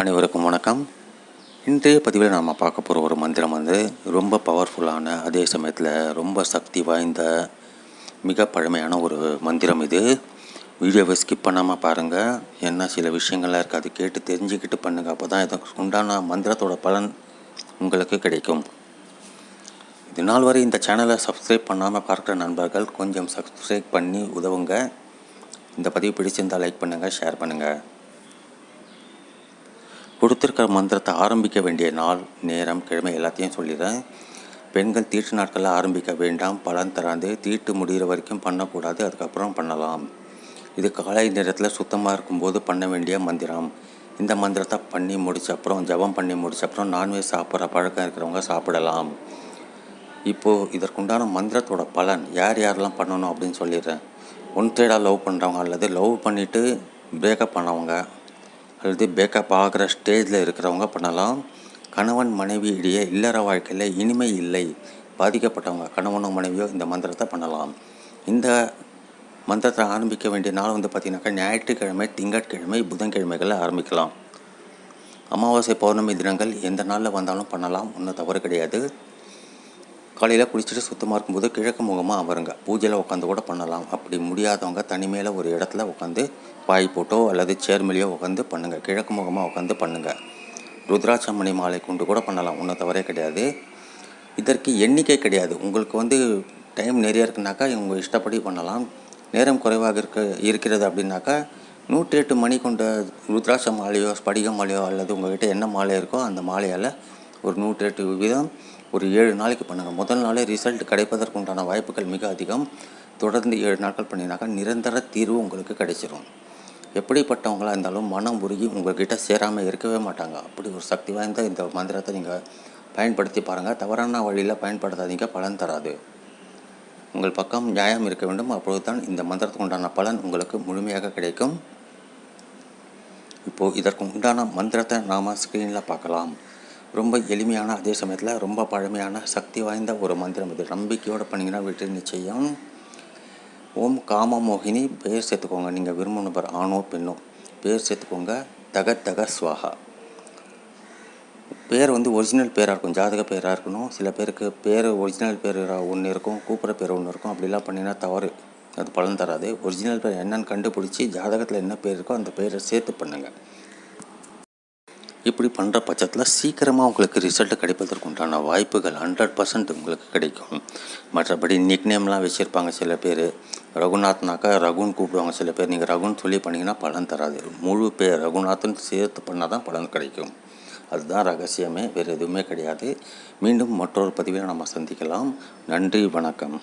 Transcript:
அனைவருக்கும் வணக்கம். இன்றைய பதிவில் நாம் பார்க்க போகிற ஒரு மந்திரம் வந்து ரொம்ப பவர்ஃபுல்லான அதே சமயத்தில் ரொம்ப சக்தி வாய்ந்த மிக பழமையான ஒரு மந்திரம் இது. வீடியோவை ஸ்கிப் பண்ணாமல் பாருங்கள் என்ன சில விஷயங்கள்லாம் இருக்குது அது கேட்டு தெரிஞ்சுக்கிட்டு பண்ணுங்கள் அப்போ தான் இதுக்கு உண்டான மந்திரத்தோட பலன் உங்களுக்கு கிடைக்கும். இது நாள் வரை இந்த சேனலை சப்ஸ்கிரைப் பண்ணாமல் பார்க்குற நண்பர்கள் கொஞ்சம் சப்ஸ்கிரைப் பண்ணி உதவுங்க. இந்த பதிவு பிடிச்சிருந்தால் லைக் பண்ணுங்கள் ஷேர் பண்ணுங்கள் கொடுத்துருக்கிற மந்திரத்தை ஆரம்பிக்க வேண்டிய நாள் நேரம் கிழமை எல்லாத்தையும் சொல்லிடுறேன். பெண்கள் தீட்டு நாட்களில் ஆரம்பிக்க வேண்டாம் பலன் தராது தீட்டு முடிகிற வரைக்கும் பண்ணக்கூடாது அதுக்கப்புறம் பண்ணலாம். இது காலை நேரத்தில் சுத்தமாக இருக்கும்போது பண்ண வேண்டிய மந்திரம். இந்த மந்திரத்தை பண்ணி முடிச்ச அப்புறம் ஜபம் பண்ணி முடிச்ச அப்புறம் நான்வெஜ் சாப்பிட்ற பழக்கம் இருக்கிறவங்க சாப்பிடலாம். இப்போது இதற்குண்டான மந்திரத்தோட பலன் யார் யாரெல்லாம் பண்ணணும் அப்படின்னு சொல்லிடுறேன். ஒன் சைடாக லவ் பண்ணுறவங்க அல்லது லவ் பண்ணிவிட்டு பிரேக்கப் பண்ணவங்க அல்லது பேக்கப் ஆகிற ஸ்டேஜில் இருக்கிறவங்க பண்ணலாம். கணவன் மனைவி இடையே இல்லற வாழ்க்கையில் இனிமை இல்லை. பாதிக்கப்பட்டவங்க கணவனும் மனைவியோ இந்த மந்திரத்தை பண்ணலாம். இந்த மந்திரத்தை ஆரம்பிக்க வேண்டிய நாள் வந்து பார்த்திங்கனாக்கா ஞாயிற்றுக்கிழமை திங்கட்கிழமை புதன்கிழமைகளில் ஆரம்பிக்கலாம். அமாவாசை பௌர்ணமி தினங்கள் எந்த நாளில் வந்தாலும் பண்ணலாம். ஒன்றும் தவறு கிடையாது. காலையில் குளிச்சுட்டு சுத்தமாக இருக்கும்போது கிழக்கு முகமாக அமருங்க. பூஜையில் உட்காந்து கூட பண்ணலாம். அப்படி முடியாதவங்க தனிமையில் ஒரு இடத்துல உட்காந்து பாய் போட்டோ அல்லது சேர்மலையோ உட்காந்து பண்ணுங்கள் கிழக்கு முகமாக உட்காந்து பண்ணுங்கள் ருத்ராட்சமணி மாலை கொண்டு கூட பண்ணலாம். ஒன்றும் தவறே கிடையாது. இதற்கு எண்ணிக்கை கிடையாது. உங்களுக்கு வந்து டைம் நிறைய இருக்குனாக்கா உங்கள் இஷ்டப்படி பண்ணலாம். நேரம் குறைவாக இருக்க இருக்கிறது அப்படின்னாக்கா நூற்றி எட்டு மணி கொண்ட ருத்ராட்ச மாலையோ ஸ்படிக மாலையோ அல்லது உங்கள்கிட்ட என்ன மாலை இருக்கோ அந்த மாலையால் ஒரு நூற்றி எட்டு வீதம் ஒரு ஏழு நாளைக்கு பண்ணுங்கள் முதல் நாளே ரிசல்ட் கிடைப்பதற்கு உண்டான வாய்ப்புகள் மிக அதிகம். தொடர்ந்து ஏழு நாட்கள் பண்ணினாக்கா நிரந்தர தீர்வு உங்களுக்கு கிடைச்சிரும். எப்படிப்பட்டவங்களாக இருந்தாலும் மனம் உருகி உங்கள்கிட்ட சேராமல் இருக்கவே மாட்டாங்க. அப்படி ஒரு சக்தி வாய்ந்த இந்த மந்திரத்தை நீங்கள் பயன்படுத்தி பாருங்கள் தவறான வழியில் பயன்படுத்தாதீங்க. பலன் தராது. உங்கள் பக்கம் நியாயம் இருக்க வேண்டும். அப்பொழுது தான் இந்த மந்திரத்துக்கு உண்டான பலன் உங்களுக்கு முழுமையாக கிடைக்கும். இப்போது இதற்கு உண்டான மந்திரத்தை நாம் ஸ்க்ரீனில் பார்க்கலாம். ரொம்ப எளிமையான அதே சமயத்தில் ரொம்ப பழமையான சக்தி வாய்ந்த ஒரு மந்திரம் இது. நம்பிக்கையோடு பண்ணிங்கன்னா வெற்றி நிச்சயம் ஓம் காமமோகினி பேர் சேர்த்துக்கோங்க. நீங்கள் விரும்ப நபர் ஆணோ பெண்ணோ பேர் சேர்த்துக்கோங்க. தக தக ஸ்வாகா பேர் வந்து ஒரிஜினல் பேராக இருக்கும் ஜாதக பேராக இருக்கணும். சில பேருக்கு பேர் ஒரிஜினல் பேர் ஒன்று இருக்கும் கூப்பிட்ற பேர் ஒன்று இருக்கும். அப்படிலாம் பண்ணினா தவறு. அது பலன் தராது. ஒரிஜினல் பேர் என்னன்னு கண்டுபிடிச்சி ஜாதகத்தில் என்ன பேர் இருக்கோ அந்த பேரை சேர்த்து பண்ணுங்கள் இப்படி பண்ணுற பட்சத்தில் சீக்கிரமாக உங்களுக்கு ரிசல்ட் கிடைப்பதற்கு உண்டான வாய்ப்புகள் ஹண்ட்ரட் பர்சன்ட் உங்களுக்கு கிடைக்கும். மற்றபடி நிக் நேம்லாம் வச்சுருப்பாங்க சில பேர். ரகுநாத்னாக்கா ரகுன்னு கூப்பிடுவாங்க சில பேர். நீங்கள் ரகுன்னு சொல்லி பண்ணிங்கன்னா பலன் தராது. முழு பேர் ரகுநாத்னு சேர்த்து பண்ணால் தான் பலன் கிடைக்கும். அதுதான் ரகசியமே வேறு எதுவுமே கிடையாது. மீண்டும் மற்றொரு பதிவில் நம்ம சந்திக்கலாம். நன்றி வணக்கம்.